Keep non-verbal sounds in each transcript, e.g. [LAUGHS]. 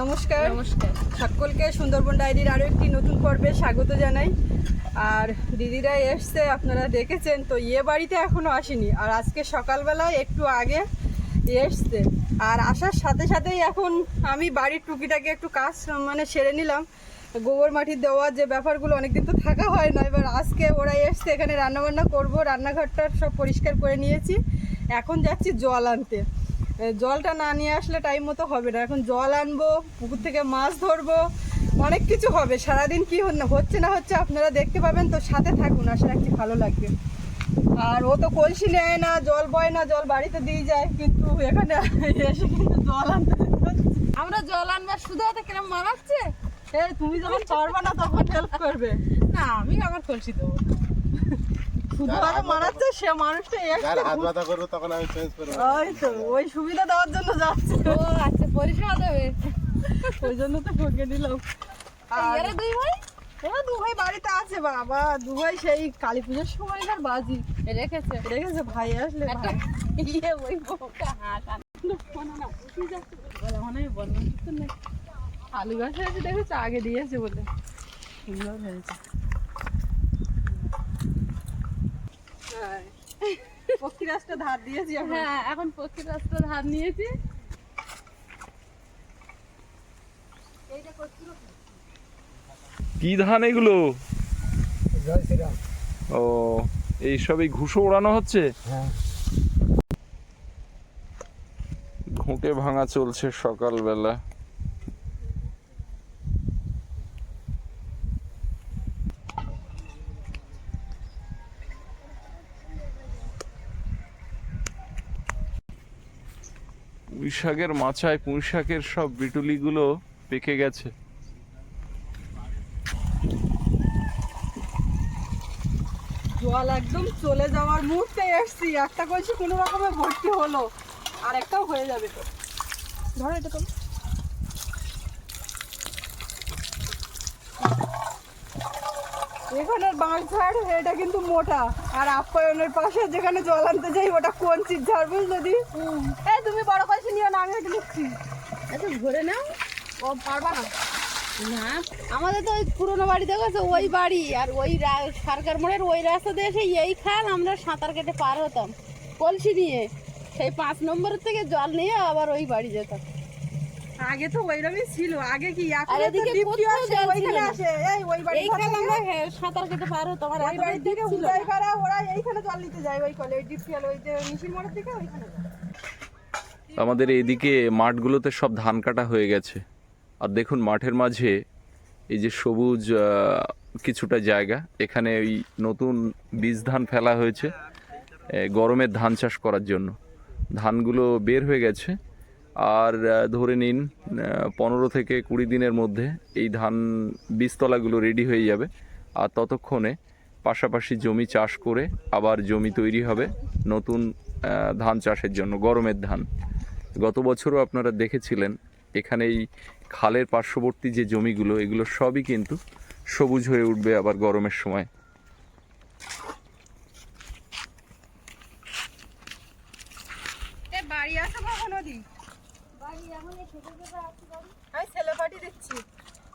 নমস্কার। নমস্কার সকলকে সুন্দরবন ডায়েরির আরও একটি নতুন পর্বে স্বাগত জানাই। আর দিদিরা এসছে, আপনারা দেখেছেন, তো ইয়ে বাড়িতে এখনও আসেনি। আর আজকে সকালবেলায় একটু আগে এসছে। আর আসার সাথে সাথেই এখন আমি বাড়ির টুকিটাকে একটু কাজ মানে সেরে নিলাম। গোবর মাটি দেওয়ার যে ব্যাপারগুলো অনেকদিন তো থাকা হয় না, এবার আজকে ওরা এসছে, এখানে রান্নাবান্না করব, রান্নাঘরটা সব পরিষ্কার করে নিয়েছি। এখন যাচ্ছি জল আনতে। জলটা না নিয়ে আসলে টাইম মতো হবে না। এখন জল আনব, পুকুর থেকে মাছ ধরবো, অনেক কিছু হবে। সারাদিন কি হচ্ছে না হচ্ছে আপনারা দেখতে পাবেন, তো সাথে থাকুন, আশা রাখছি ভালো লাগবে। আর ও তো কলসি নেয় না, জল বয় না, জল বাড়িতে দিয়ে যায়, কিন্তু এখানে এসে কিন্তু জল আনতে আমরা জল আনবার শুধু হাতে কিরম মারাচ্ছে এই তুমি যখন পারবে না তখন হেল্প করবে। না আমি আমার কলসি দেবো। শুধু মারাচ্ছে সে মানুষটা যার হাত ব্যথা করব তখন আমি চেঞ্জ করব। ওই তো ওই সুবিধা দেওয়ার জন্য যাচ্ছে। ও আচ্ছা পরিষেবা দেবে। ওই জন্য তো ঠকে দিলাম আর দুই ভাই? ওরা দু বাড়িতে আছে বাবা। দু ভাই সেই কালী পুজোর সময়কার বাজি। রেখেছে। রেখেছে ভাই আসলে ইয়ে ওই বউটা হাঁট আলু গাছ হয়েছে দেখেছ? আগে দিয়েছে বলে। সুন্দর হয়েছে। হ্যাঁ। পক্ষী গাছটা ধার দিয়েছি হ্যাঁ এখন পক্ষী রাস্তা ধার নিয়েছি। কি ধান এগুলো? ও এই সবই ঘুষো ওড়ানো হচ্ছে? ঘুঁটে ভাঙা চলছে সকালবেলা। শাকের মাচায় পুঁই শাকের সব বিটুলিগুলো পেকে গেছে। জল একদম চলে যাওয়ার মুহূর্তে এসছি। একটা কলসি কোনো রকমে ভর্তি হলো। আর একটাও হয়ে যাবে তো। ধরো এটা তো এখানের বাঁশ ঝাড় এটা কিন্তু মোটা। আর আপ্যায়নের পাশে যেখানে জল আনতে যাই ওটা কঞ্চির ঝাড় বুঝলো দি? তুমি বড় কলসি নিও না আমি এটা নিচ্ছি একটু ঘুরে নাও। ও পারবা না? না আমাদের তো ওই পুরোনো বাড়ি দেখেছ? ওই বাড়ি আর ওই সরকার মোড়ের ওই রাস্তা দিয়ে এসে এই খাল আমরা সাঁতার কেটে পার হতাম। কলসি নিয়ে সেই পাঁচ নম্বরের থেকে জল নিয়ে আবার ওই বাড়ি যেতাম। আগে তো ওইরকমই ছিল আগে কি? আর এখন এদিকে ওইখানে আসে এই ওই বাড়ি এই খাল আমরা হ্যাঁ, সাঁতার কেটে পার হতো আর ওই এত বাড়ির দিকে উদয় করা ওরা এইখানে জল নিতে যায় ওই কলে ওই ডিপটিয়াল ওই যে মিশির মোড়ের দিকে ওইখানে যায়। আমাদের এদিকে মাঠগুলোতে সব ধান কাটা হয়ে গেছে। আর দেখুন, মাঠের মাঝে এই যে সবুজ কিছুটা জায়গা। এখানে ওই নতুন বীজ ধান ফেলা হয়েছে গরমের ধান চাষ করার জন্য। ধানগুলো বের হয়ে গেছে। আর ধরে নিন পনেরো থেকে কুড়ি দিনের মধ্যে এই ধান বীজতলাগুলো রেডি হয়ে যাবে। আর ততক্ষণে পাশাপাশি জমি চাষ করে আবার জমি তৈরি হবে নতুন ধান চাষের জন্য, গরমের ধান। গত বছরও আপনারা দেখেছিলেন এখানে এই খালের পার্শ্ববর্তী যে জমিগুলো এগুলো সবই কিন্তু সবুজ হয়ে উঠবে আবার গরমের সময়। এ বাড়ি আসো কখন ওদি আমি ছেলে পাঠিয়ে দিচ্ছি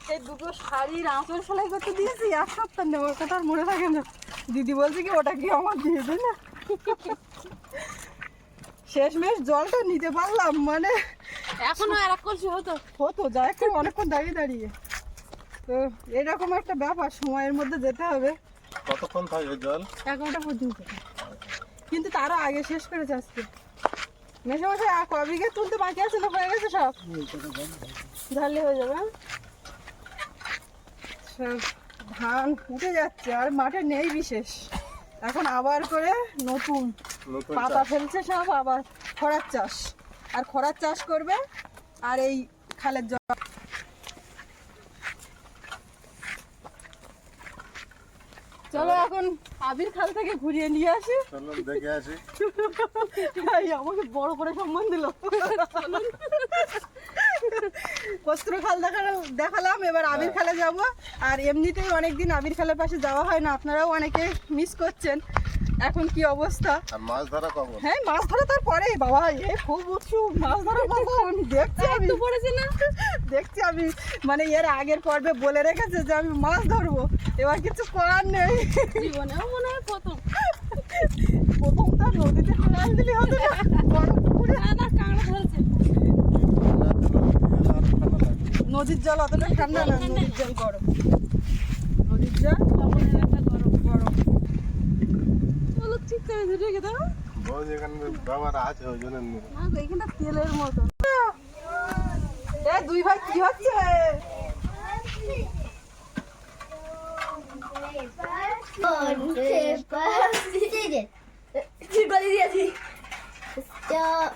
সেই দুটো শাড়ির আঁচল সেলাই করতে দিয়েছি এক সপ্তাহ নেব ওটা আর মনে থাকে না। দিদি বলছে কি ওটা কি আমার দিয়ে না? শেষমেশ জলটা নিতে পারলাম মানে এখনও আর এক কলসি হতো? হতো যা একটু অনেকক্ষণ দাঁড়িয়ে দাঁড়িয়ে। তো এরকম একটা ব্যাপার সময়ের মধ্যে যেতে হবে। কতক্ষণ থাকবে জল? এগারোটা পর্যন্ত। কিন্তু তারও আগে শেষ করেছে আজকে। মেশামশাই আর ক বিঘে তুলতে বাকি আছে না হয়ে গেছে সব? ঢাললে হয়ে যাবে হ্যাঁ? সব ধান উঠে যাচ্ছে আর মাঠে নেই বিশেষ। এখন আবার করে নতুন পাতা ফেলছে সব আবার। খরার চাষ। আর খরার চাষ করবে আর এই খালের জল। চলো এখন আবির খাল থেকে ঘুরিয়ে নিয়ে আসি। চলুন দেখে আসি। আমাকে বড় করে সম্মান দিল। কস্ত্র খাল দেখালাম দেখালাম এবার আবির খালে যাব। আর এমনিতেই অনেকদিন আবির খালের পাশে যাওয়া হয় না আপনারাও অনেকে মিস করছেন। এখন কি অবস্থা? আর মাছ ধরা কখন? হ্যাঁ মাছ ধরা তার পরে বাবা। এ খুব উৎসুক মাছ ধরা আমি দেখছি আমি। পড়েছে না? দেখছি আমি। মানে এর আগের পর্বে বলে রেখেছে যে আমি মাছ ধরবো। এবার কিছু করার নেই। জীবনেও মনে হয় প্রথম। প্রথম তো নদীতে ফেলাল দিলে হতো না। না না কাঁকড়া ধরেছে। নদীর জল অতটা ঠান্ডা না নদীর জল গরম। নদীর জল লবণের একটা গরম গরম বলো ঠিক রেখে দাও আছে ওই জন্য। না গো, তেলের মতো এ দুই ভাই কি হচ্ছে Stone, paper, scissors. বলে দিয়েছি Stone,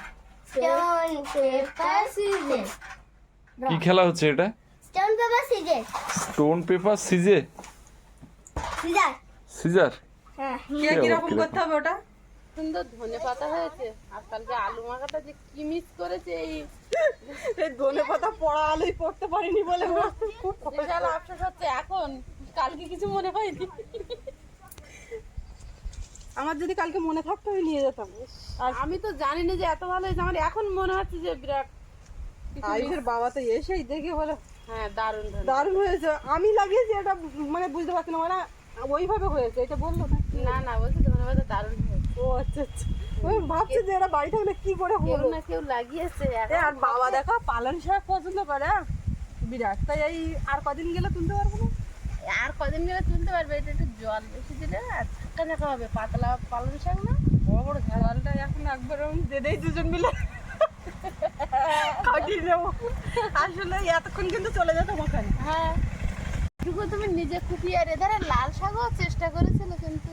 stone, paper, scissors. কি খেলা হচ্ছে এটা Stone, paper, scissors. Stone paper সিজে Scissors. সিজার হ্যাঁ কে কীরকম করতে হবে ওটা? সুন্দর ধনে পাতা হয়েছে আর কালকে আলু মাখাটা যে কি মিস করেছে এই। এই ধনে পাতা পড়া আলোই পড়তে পারিনি বলে আমার খুব বিশাল আফসোস হচ্ছে এখন কালকে কিছু মনে হয়নি। আমার যদি কালকে মনে থাকতো আমি নিয়ে যেতাম। আর আমি তো জানি না যে এত ভালো হয়েছে আমার এখন মনে হচ্ছে যে বিরাট বাবা তো এসেই দেখে বলে। হ্যাঁ দারুণ দারুণ হয়েছে। আমি লাগিয়েছি এটা মানে বুঝতে পারছি না মানে ওইভাবে হয়েছে এটা বলল না। না না বলছি দারুণ ও আচ্ছা আচ্ছা। ভাবছি যে এরা বাড়ি থাকলে কি করে হলো না কেউ লাগিয়েছে আর বাবা দেখো পালন শাক পছন্দ করে হ্যাঁ? বিরাট। তাই এই আর কদিন গেলে তুলতে পারব না? আর কদিন গেলে তুলতে পারবে এটা একটু জল বেশি দিলে আর হবে পাতলা শাক না? বড় বড় জলটা এখন একবার দেদেই দুজন মিলে। কাটিয়ে নেব। আসলে এতক্ষণ কিন্তু চলে যেতাম ওখানে। হ্যাঁ। তুমি নিজে খুঁটিয়ে আর এধারে লাল শাকও চেষ্টা করেছিল কিন্তু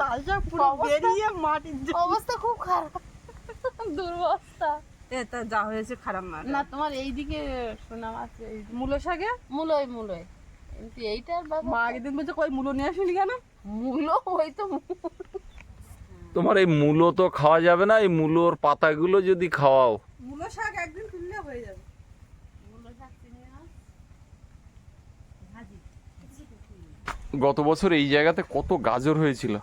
লাল পুরো বেরিয়ে মাটির অবস্থা খুব খারাপ। দুর্বস্থা। এ তা যা হয়েছে খারাপ না। না তোমার এইদিকে সুনাম আছে এই মূলো শাকে? মূলই মূলই। কিন্তু এইটার বাবা মা আগের দিন বলছে কই মূলো নিয়ে আসিনি কেন? মূলো ওই তো তোমার এই মূলো তো খাওয়া যাবে না এই মূলোর পাতাগুলো যদি খাওয়াও। মূলো শাক একদিন তুললে হয়ে যাবে। গত বছর এই জায়গাতে কত গাজর হয়েছিল।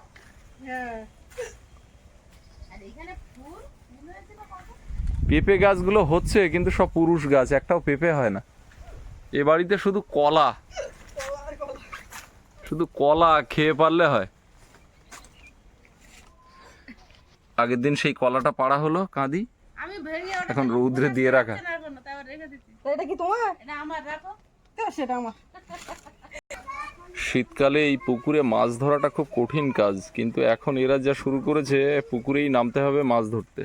পেঁপে গাছগুলো হচ্ছে কিন্তু সব পুরুষ গাছ একটাও পেঁপে হয় না। এ বাড়িতে শুধু কলা। শুধু কলা খেয়ে পারলে হয়। আগের দিন সেই কলাটা পাড়া হলো কাঁদি। আমি ভেঙে ওটা এখন রৌদ্রে দিয়ে রাখা। এটা কি তোমার? এটা আমার রাখো। সেটা আমার। শীতকালে এই পুকুরে মাছ ধরাটা খুব কঠিন কাজ কিন্তু এখন এরা যা শুরু করেছে পুকুরেই নামতে হবে মাছ ধরতে।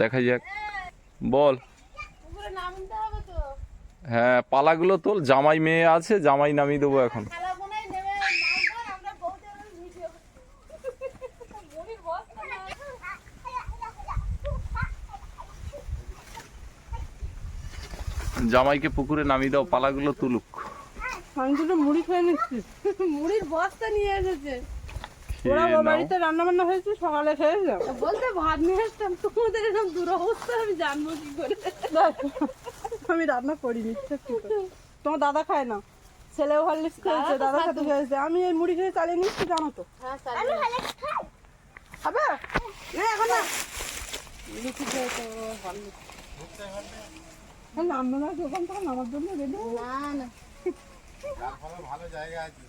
দেখা যাক। বল। হ্যাঁ পালাগুলো তোল জামাই মেয়ে আছে জামাই নামিয়ে দেবো এখন। জামাইকে পুকুরে নামিয়ে দাও পালাগুলো তুলুক। আমি দুটো মুড়ি খেয়ে নিচ্ছি। মুড়ির বস্তা নিয়ে এসেছে। ওরা ও বাড়িতে রান্না বান্না হয়েছে সকালে খেয়েছিলাম বলতে ভাত নিয়ে আসতাম তোমাদের এরকম দুরবস্থা আমি জানব কি করে। আমি রান্না করিনি তোমার দাদা খায় না ছেলেও হরলিক্স খেয়েছে দাদা সাথে খেয়েছে। আমি এই মুড়ি খেয়ে চালিয়ে নিচ্ছি জানো তো। হ্যাঁ না এখন না। লুচি খেয়েছে হরলিক্স। হ্যাঁ, রান্নার দোকান থেকে আমার জন্য রেডি না না। যার ফলে ভালো জায়গা আছে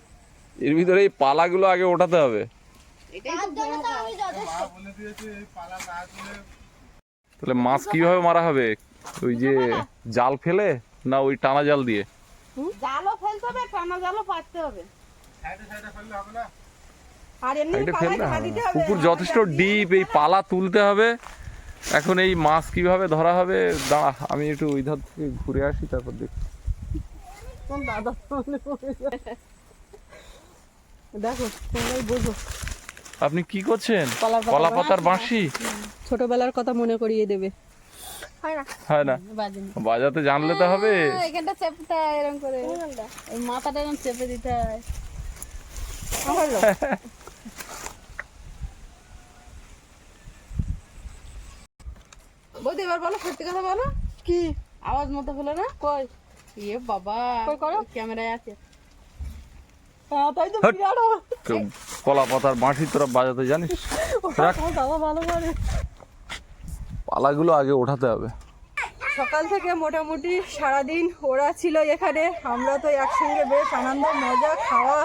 এর ভিতরে এই পালাগুলো আগে ওঠাতে হবে। তাহলে মাছ কীভাবে মারা হবে? ওই যে জাল ফেলে না ওই টানা জাল দিয়ে? জালও ফেলতে হবে টানা জালও পাততে হবে। সাইডে সাইডে ফেললে হবে না? আর এমনি সাইডে পালায় ফেললে ঢাকা হবে দিতে না। হবে। পুকুর যথেষ্ট ডিপ এই পালা তুলতে হবে। এখন এই মাছ কীভাবে ধরা হবে? দাঁড়া আমি একটু ওই ধার থেকে ঘুরে আসি তারপর দেখি তোমার দাদা। দেখো তোমরাই বোঝো। আপনি কি করছেন? কলা পাতার বাঁশি? ছোটবেলার কথা মনে করিয়ে দেবে। হয় না। বাজাতে জানলে তো হবে। এখানটা চেপতে হয় এরকম করে। মাথাটা এরকম চেপে দিতে হয়। বৌদি এবার বলো সত্যি কথা বলো। কি? আওয়াজ মতো হলো না? কই? ইয়ে বাবা করো? ক্যামেরায় আছে। হ্যাঁ। কলা পাতার বাঁশি তোরা বাজাতে জানিস? রাখ। ভালো পারে পালাগুলো আগে ওঠাতে হবে। সকাল থেকে মোটামুটি সারাদিন ওরা ছিল এখানে। আমরা তো একসঙ্গে বেশ আনন্দ মজা খাওয়া।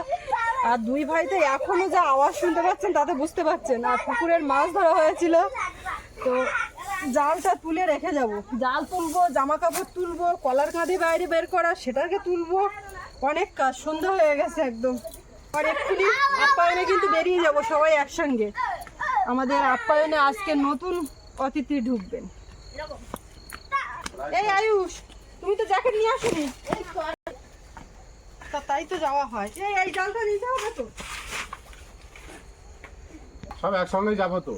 আর দুই ভাই তো এখনও যা আওয়াজ শুনতে পাচ্ছেন তাতে বুঝতে পারছেন। আর পুকুরের মাছ ধরা হয়েছিল। তো জালটা তুলে রেখে যাব। জাল তুলবো জামা কাপড় তুলবো, কলার কাঁধে বাইরে বের করা, সেটাকে তুলবো। অনেক কাজ সন্ধ্যা হয়ে গেছে একদম। আর এক্ষুনি আপ্যায়নে কিন্তু বেরিয়ে যাব সবাই একসঙ্গে। আমাদের আপ্যায়নে আজকে নতুন অতিথি ঢুকবেন। এই আয়ুষ, তুমি তো জ্যাকেট নিয়ে আসোনি? তা তাই তো যাওয়া হয়। এই এই জালটা নিয়ে হবে তো। সব একসঙ্গে যাব তো।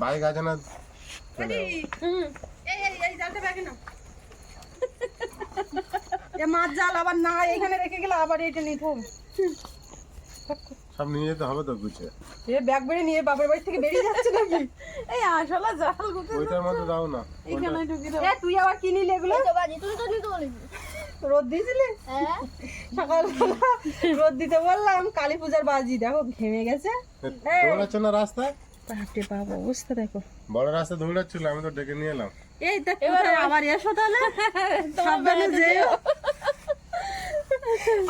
বাইক আছে না চলে যাব। এই এই এই জালটা ব্যাগে নাও এ মাছ জাল আবার না এখানে রেখে গেলে আবার এটা নিতে সব নিয়ে যেতে হবে তো গুছে। এ ব্যাগ বেড়ে নিয়ে বাবার বাড়ি থেকে বেরিয়ে যাচ্ছে নাকি? এই আসলে জাল গুতে ওইটার মধ্যে দাও না এখানে ঢুকি দাও। এ তুই আবার কি নিলি এগুলো? তো বাজি তুমি তো নিতে বলেছি রোদ দিয়েছিলি? হ্যাঁ। সকালবেলা রোদ দিতে বললাম কালী পূজার বাজি দেখো ঘেমে গেছে। দৌড়াচ্ছ না রাস্তায়? বাপরে বাপ অবস্থা দেখো। বড় রাস্তা দৌড়াচ্ছিল আমি তো ডেকে নিয়ে এলাম। এই দেখ কোথায় আবার এসো তাহলে। [LAUGHS] সাবধানে যেও।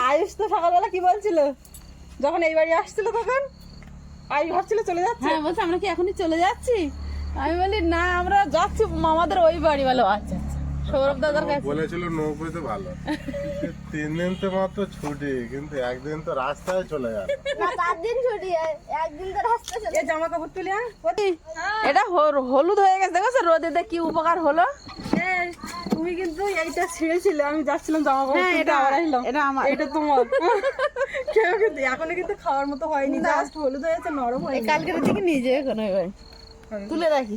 আয়ুষ তো সকালবেলা কি বলছিল? যখন এই বাড়ি আসছিল তখন? আয়ুষ ভাবছিল চলে যাচ্ছে। হ্যাঁ বলছে আমরা কি এখনই চলে যাচ্ছি? আমি বলি না আমরা যাচ্ছি মামাদের ওই বাড়ি বলো। আচ্ছা আচ্ছা। সৌরভ দাদার কাছে। বলেছিল নৌকোতে ভালো। তিন দিন তো মাত্র ছুটি কিন্তু একদিন তো রাস্তায় চলে গেল না চার দিন ছুটি একদিন তো রাস্তা চলে এ জামা কাপড় তুলে এটা হল- হলুদ হয়ে গেছে দেখো রোদে দিয়ে কি উপকার হলো? এই, তুমি কিন্তু এইটা ছিঁড়েছিলে আমি যাচ্ছিলাম জামা কাপড় হ্যাঁ, এটা- আবার আসলাম এটা আমার। এটা তোমার। কেউ কিন্তু এখনও কিন্তু খাওয়ার মতো হয়নি জাস্ট হলুদ হয়েছে নরম হয়ে হয়নি কালকের দিকে নিয়ে যাবে তুলে রাখি।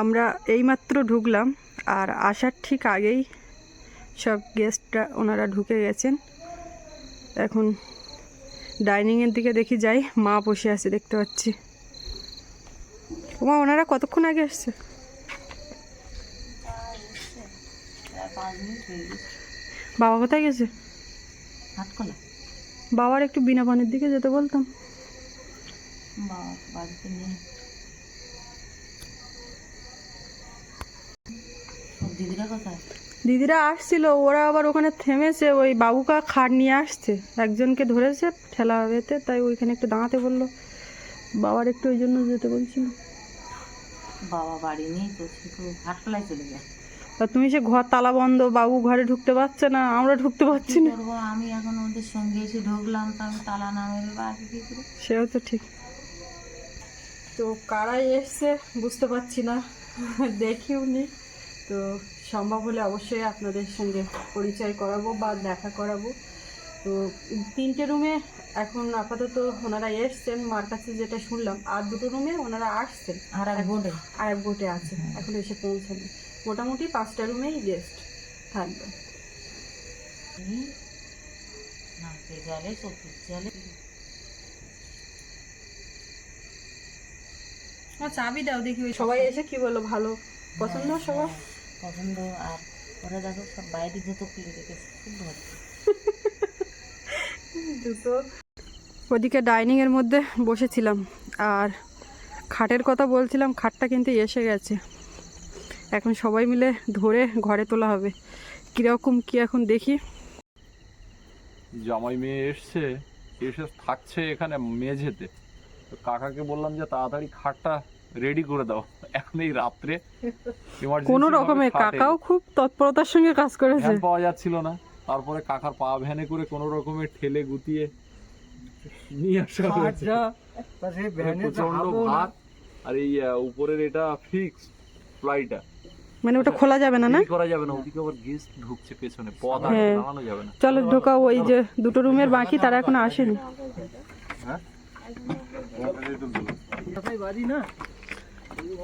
আমরা এইমাত্র ঢুকলাম, আর আসার ঠিক আগেই সব গেস্টরা ওনারা ঢুকে গেছেন। এখন ডাইনিংয়ের দিকে দেখি যাই, মা বসে আছে দেখতে পাচ্ছি। মা ওনারা কতক্ষণ আগে এসছে বাবা কোথায় গেছে? বাবার একটু বিনা পানির দিকে যেতে বলতাম। বাড়িতে নেই। দিদিরা কোথায়? দিদিরা আসছিল ওরা আবার ওখানে থেমেছে ওই বাবুকা খাট নিয়ে আসছে। একজনকে ধরেছে ঠেলা বেতে তাই ওইখানে একটু দাঁড়াতে বলল। বাবার একটু ওই জন্য যেতে বলছিল। বাবা বাড়ি নেই তো শুধু হাটকলায় চলে যায়। তা তুমি সে ঘর তালা বন্ধ বাবু ঘরে ঢুকতে পারছে না আমরা ঢুকতে পারছি না। করব? আমি এখন ওদের সঙ্গে এসে ঢুকলাম তো আমি তালা না মেরে কি করে সেও তো ঠিক। তো কারাই এসছে বুঝতে পারছি না দেখিও নি। তো সম্ভব হলে অবশ্যই আপনাদের সঙ্গে পরিচয় করাবো বা দেখা করাবো। তো তিনটে রুমে এখন আপাতত ওনারা এসছেন মার কাছে যেটা শুনলাম আর দুটো রুমে ওনারা আসছেন। আর এক বোর্ডে আর এক বোটে আছে এখন এসে পৌঁছানো। মোটামুটি পাঁচটা রুমেই গেস্ট থাকবে। নাচতে জালে চতুর জালে। চাবি দাও দেখি। সবাই এসে কি বলো ভালো? পছন্দ সবার? পছন্দ আর ওরা দেখো সব বাইরে জুতো খুলে রেখেছে খুব ভালো। জুতো। ওদিকে ডাইনিং এর মধ্যে বসেছিলাম আর খাটের কথা বলছিলাম খাটটা কিন্তু এসে গেছে। এখন সবাই মিলে ধরে ঘরে তোলা হবে। কীরকম কি এখন দেখি? জামাই মেয়ে এসছে এসে থাকছে এখানে মেঝেতে। তো কাকাকে বললাম যে তাড়াতাড়ি খাটটা রেডি করে দাও। এখন এই রাত্রে কোনো রকমে কাকাও খুব তৎপরতার সঙ্গে কাজ করেছে। পাওয়া যাচ্ছিল না। তারপরে কাকার পা ভ্যানে করে কোনো রকমে ঠেলে গুতিয়ে নিয়ে আসা হয়েছে। প্রচণ্ড ভার আর এই উপরের এটা ফিক্স ফ্লাইটা মানে ওটা খোলা যাবে না না? করা যাবে না ওদিকে আবার গেস্ট ঢুকছে পেছনে। পথ আর হ্যাঁ। দাঁড়ানো যাবে না। চলো ঢোকাও ওই যে দুটো রুমের বাকি তারা এখনও আসেনি।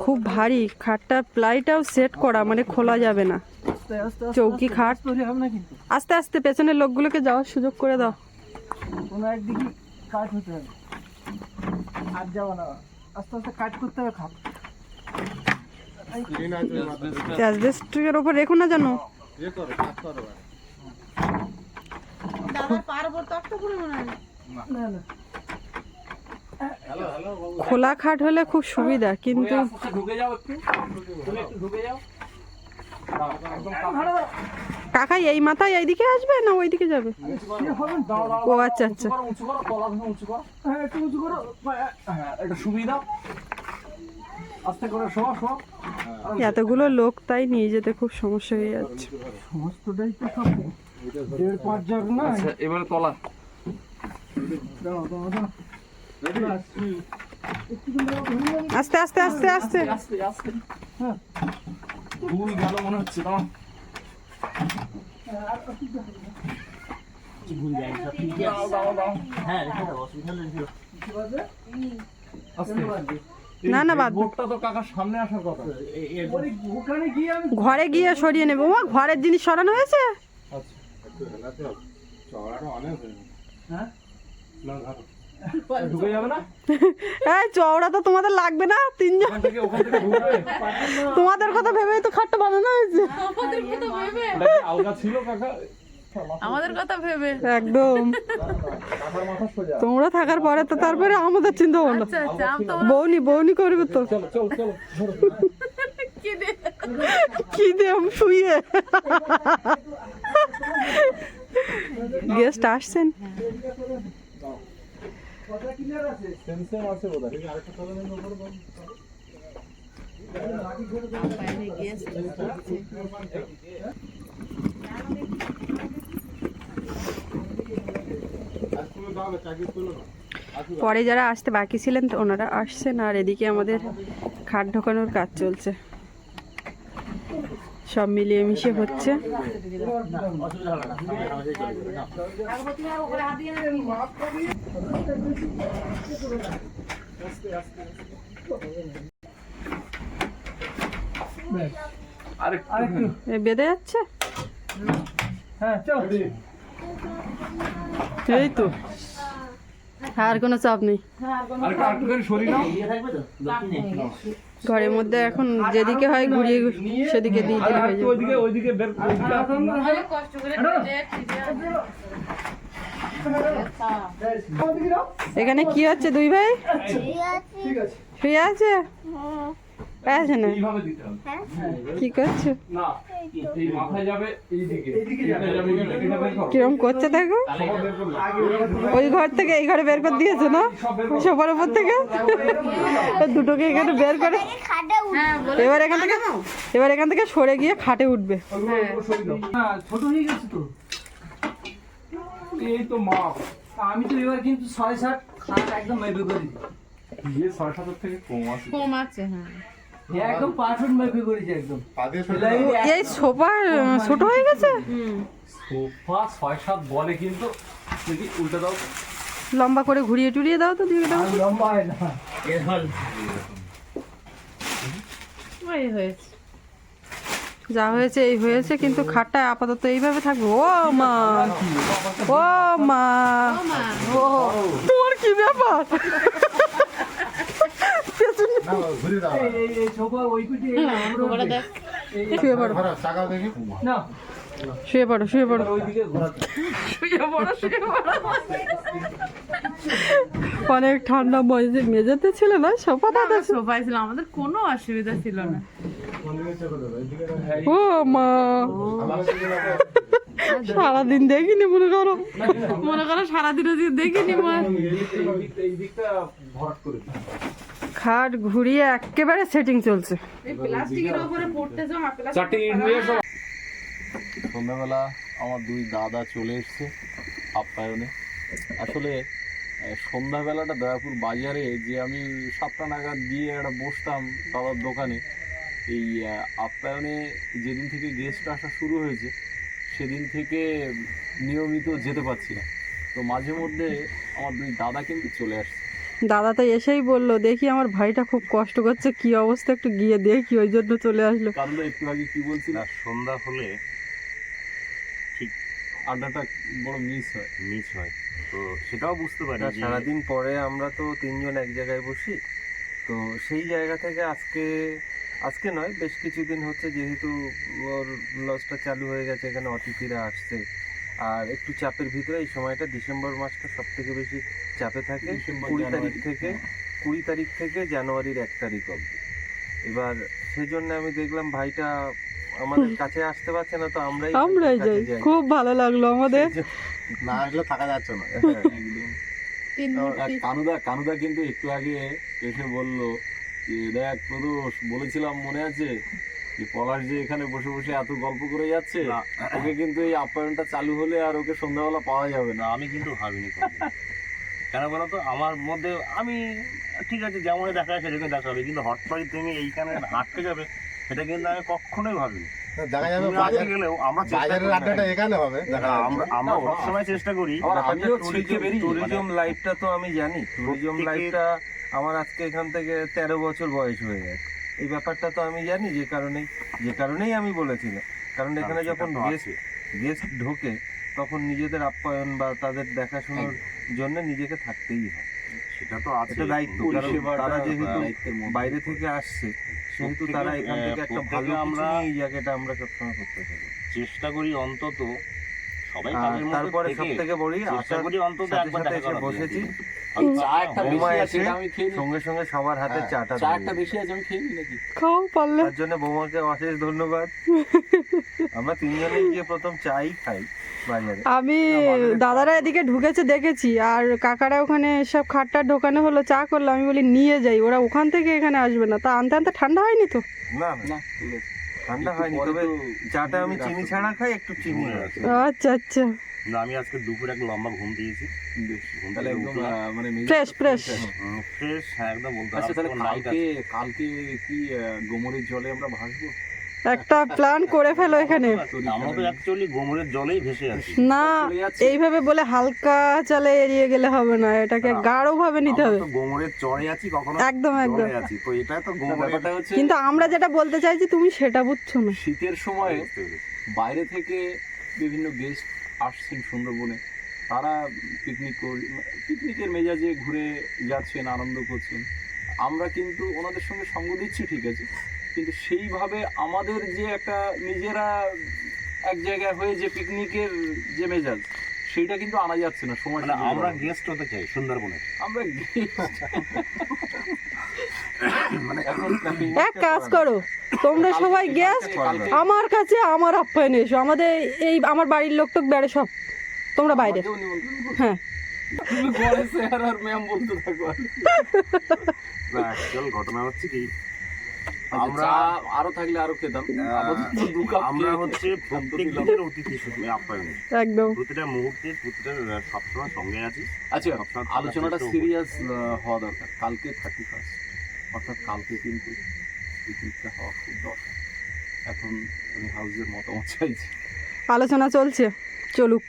খুব ভারী খাটটা প্লাইটাও সেট করা মানে খোলা যাবে না। চৌকি খাট। আস্তে আস্তে পেছনের লোকগুলোকে যাওয়ার সুযোগ করে দাও। কোনো একদিকে কাজ হতে হবে। আর যাব না। আস্তে আস্তে করতে হবে। অ্যাসবেস্টের রেখো জানো ইয়ে করো মনে হয়। না না। খোলা খাট হলে খুব সুবিধা কিন্তু ঢুকে যাও একটু। তুমি একটু ঢুকে যাও। কাকা এই মাথায় এইদিকে আসবে না ওইদিকে যাবে? ও আচ্ছা আচ্ছা। হ্যাঁ হ্যাঁ এতগুলো লোক তাই নিয়ে যেতে খুব সমস্যা হয়ে যাচ্ছে। সমস্তটাই তো সব দেড় পাঁচ জন না? আচ্ছা এবারে তলা। দাও দাও দাও। ব্যাস, হুম। আস্তে আস্তে আস্তে আস্তে আস্তে আস্তে। হ্যাঁ ভুল গেল মনে হচ্ছে তোমার না না বাদ তো কাকার সামনে আসার কথা। ওই ওখানে গিয়ে আমি ঘরে গিয়ে সরিয়ে নেব। মা ঘরের জিনিস সরানো হয়েছে? একটু হেলাতে অনেক হ্যাঁ না। ধরো ঢুকে যাবে না? [LAUGHS] এই চওড়া তো তোমাদের লাগবে না তিনজন। তোমাদের কথা ভেবেই তো খাটটা বানানো হয়েছে। আমাদের কথা ভেবে এটা কি আলগা ছিল কাকা? আমাদের কথা ভেবে। একদম। কাকার মাথা সোজা তোমরা থাকার পরে তো তারপরে আমাদের চিন্তা ভাবনা। আচ্ছা আচ্ছা বৌনি বৌনি করবে তো। চলো চলো চলো কি দে? কি দেম শুয়ে? গেস্ট আসছেন? কথা ক্লিয়ার আছে? সেম সেম আছে বোধহয়। আরেকটা বল। বাইরে পরে যারা আসতে বাকি ছিলেন তো ওনারা আসছেন আর এদিকে আমাদের খাট ঢোকানোর কাজ চলছে। সব মিলিয়ে মিশিয়ে হচ্ছে। বেঁধে যাচ্ছে? হ্যাঁ এই তো। আর কোনো চাপ নেই। আরেকটু আরেকটু করে সরি নাও। ঘরের মধ্যে এখন যেদিকে হয় ঘুরিয়ে সেদিকে দিয়ে দিলে হয়ে যাবে। এখানে কি হচ্ছে দুই ভাই? ঠিক আছে? শুয়ে আছে আছে না? এইভাবে কি করছ? না এই মাথায় যাবে এইদিকে। এটা যাবে। এইদিকে, এটা বের করো কিরম করছে দেখো? ওই ঘর থেকে এই ঘরে বের করে দিয়েছে না? সোফার উপর থেকে? এই দুটোকে এখানে বের করে হ্যাঁ এবার এখান থেকে এবার এখান থেকে সরে গিয়ে খাটে উঠবে। হ্যাঁ ছোট হয়ে গেছে তো। এই তো মাপ। আমি তো এবার কিন্তু ছয় সাত খাট একদম মেপে করে ইয়ে ছয় সাতের থেকে কম আছে। কম আছে হ্যাঁ। একদম পারফেক্ট মেপে করেছি একদম। দিয়ে। এই সোফা ছোট হয়ে গেছে? সোফা ছয় সাত বলে কিন্তু দেখি উল্টে দাও। লম্বা করে ঘুরিয়ে টুরিয়ে দাও তো দিকে দাও। লম্বা হয় না। ওই হয়েছে। যা হয়েছে এই হয়েছে কিন্তু খাটটা আপাতত এইভাবে থাকবে। ও মা ও মা। ও তোমার কি ব্যাপার? না, শুয়ে পড়ো দেখি না শুয়ে পড়ো শুয়ে পড়ো। অনেক ঠান্ডা মেজে মেঝেতে ছিল না সোফাটা সোফায় ছিল আমাদের কোনো অসুবিধা ছিল না। ও মা। সারাদিন দেখিনি মনে করো। মনে করো সারাদিন দেখিনি। খাট ঘুরিয়ে একেবারে সেটিং চলছে। এই প্লাস্টিকের উপরে পড়তে জমা প্লাস্টিক চারটে ইট নিয়ে এসো সন্ধ্যাবেলা আমার দুই দাদা চলে এসছে আপ্যায়নে। আসলে সন্ধ্যাবেলাটা দয়াপুর বাজারে যে আমি সাতটা নাগাদ গিয়ে একটা বসতাম দাদার দোকানে এই আপ্যায়নে যেদিন থেকে গেস্ট আসা শুরু হয়েছে সেদিন থেকে নিয়মিত যেতে পারছি না তো মাঝে মধ্যে আমার দুই দাদা কিন্তু চলে আসছে। দাদা তো এসেই বলল দেখি আমার ভাইটা খুব কষ্ট করছে কি অবস্থা একটু গিয়ে দেখি। ওই জন্য চলে আসলো। কারণ একটু আগে কি বলছি না সন্ধ্যা হলে আড্ডাটা বড় মিস হয়। মিস হয়। তো সেটাও বুঝতে পারি না, সারাদিন পরে আমরা তো তিনজন এক জায়গায় বসি। তো সেই জায়গা থেকে আজকে আজকে নয় বেশ কিছুদিন হচ্ছে যেহেতু ওর লসটা চালু হয়ে গেছে এখানে অতিথিরা আসছে। আর একটু চাপের ভিতরে এই সময়টা ডিসেম্বর মাসটা সব থেকে বেশি চাপে থাকে। কুড়ি তারিখ থেকে কুড়ি তারিখ থেকে জানুয়ারির এক তারিখ অবধি। এবার সেজন্য আমি দেখলাম ভাইটা আমাদের কাছে আসতে পারছে না তো আমরাই আমরাই যাই। খুব ভালো লাগল আমাদের। না আসলে থাকা যাচ্ছে না। হ্যাঁ। কানুদা কানুদা কিন্তু একটু আগে এসে বলল যে দেখ প্রদোষ বলেছিলাম মনে আছে? যে পলাশ যে এখানে বসে বসে এত গল্প করে যাচ্ছে ওকে কিন্তু এই আপ্যায়নটা চালু হলে আর ওকে সন্ধ্যাবেলা পাওয়া যাবে না। না আমি কিন্তু ভাবিনি কেন বলো তো? আমার মধ্যে আমি ঠিক আছে যেমন দেখা যায় সেরকম দেখা হবে। কিন্তু হটপাড়ি তুমি এইখানে আটকে যাবে সেটা কিন্তু আমি কখনোই ভাবিনি। দেখা যাবে তুমি গেলেও আমরা বাজারের আড্ডাটা এখানে হবে দেখা আমরা আমরা সবসময় চেষ্টা করি। আমিও ছিটকে বেরিয়ে যাই, মানে ট্যুরিজম লাইফটা তো আমি জানি। ট্যুরিজম লাইফটা আমার আজকে এখান থেকে তেরো বছর বয়স হয়ে গেছে। এই ব্যাপারটা তো আমি জানি যে কারণেই যে কারণেই আমি বলেছিলাম। কারণ এখানে যখন গেস্ট গেস্ট ঢোকে তখন নিজেদের আপ্যায়ন বা তাদের দেখাশোনার জন্য নিজেকে থাকতেই হয়। সেটা তো আছে দায়িত্ব তারা যেহেতু বাইরে থেকে আসছে সেহেতু তারা এখান থেকে একটা ভালো আমরা এই জায়গাটা আমরা সবসময় করতে থাকি। চেষ্টা করি অন্তত সবাই তারপরে সব থেকে বড়ি চেষ্টা করি অন্তত একবার বসেছি। চা একটা বেশি আছে আমি খেয়ে সঙ্গে সঙ্গে সবার হাতে হ্যাঁ, চাটা চা একটা বেশি আছে আমি খেয়ে নাকি? খাও পারলে। তার জন্য বৌমাকে অশেষ ধন্যবাদ। আমরা গিয়ে প্রথম চাই খাই আমি দাদারা এদিকে ঢুকেছে দেখেছি। আর কাকারা ওখানে সব খাটটা ঢোকানো হলো চা করল। আমি বলি নিয়ে যাই। ওরা ওখান থেকে এখানে আসবে না। তা আনতে আনতে ঠান্ডা হয়নি তো? না না। ঠান্ডা হয়নি তবে চাটা আমি চিনি ছাড়া খাই একটু চিনি আচ্ছা আচ্ছা। না আমি আজকে দুপুরে এক লম্বা ঘুম দিয়েছি। ঘুম তাহলে একদম মানে ফ্রেশ ফ্রেশ ফ্রেশ হ্যাঁ একদম বলতে আচ্ছা তাহলে কালকে কালকে কি গোমরের জলে আমরা ভাসবো? একটা প্ল্যান করে ফেলো এখানে। আমরা তো অ্যাকচুয়ালি গোমরের জলেই ভেসে আছি। না এইভাবে বলে হালকা চালে এড়িয়ে গেলে হবে না এটাকে গাঢ় ভাবে নিতে আমরা হবে। তো গোমরের চড়ে আছি কখনো একদম একদম। আছি তো এটা তো ব্যাপারটা হচ্ছে কিন্তু আমরা যেটা বলতে চাইছি তুমি সেটা বুঝছ না। শীতের সময় বাইরে থেকে বিভিন্ন গেস্ট আসছেন সুন্দরবনে তারা পিকনিক পিকনিকের মেজাজে ঘুরে যাচ্ছেন আনন্দ করছেন। আমরা কিন্তু ওনাদের সঙ্গে সঙ্গ দিচ্ছি ঠিক আছে। কিন্তু সেইভাবে আমাদের যে একটা নিজেরা এক জায়গায় হয়ে যে পিকনিকের যে মেজাজ সেইটা কিন্তু আনা যাচ্ছে না সময় আমরা গেস্ট হতে চাই সুন্দরবনে আমরা guest মানে এক কাজ করো। তোমরা সবাই গেস্ট আমার কাছে আমার আপ্যায়নে এসো। আমাদের এই আমার বাড়ির লোক টোক বেড়ে সব। তোমরা বাইরে। হ্যাঁ। ঘটনা হচ্ছে কি আমরা আমরা- আরও থাকলে আরও খেতাম। আমরা হচ্ছে শান্ত প্রত্যেক দিনের অতিথি শুধু আপ্যায়ন একদম। প্রতিটা মুহূর্তে প্রতিটা সবসময় সঙ্গে আছি। আচ্ছা আলোচনাটা সিরিয়াস হওয়া দরকার। কালকে থার্টি ফার্স্ট অর্থাৎ কালকে কিন্তু এখন আমি হাউসের মতামত চাইছি। আলোচনা চলছে চলুক।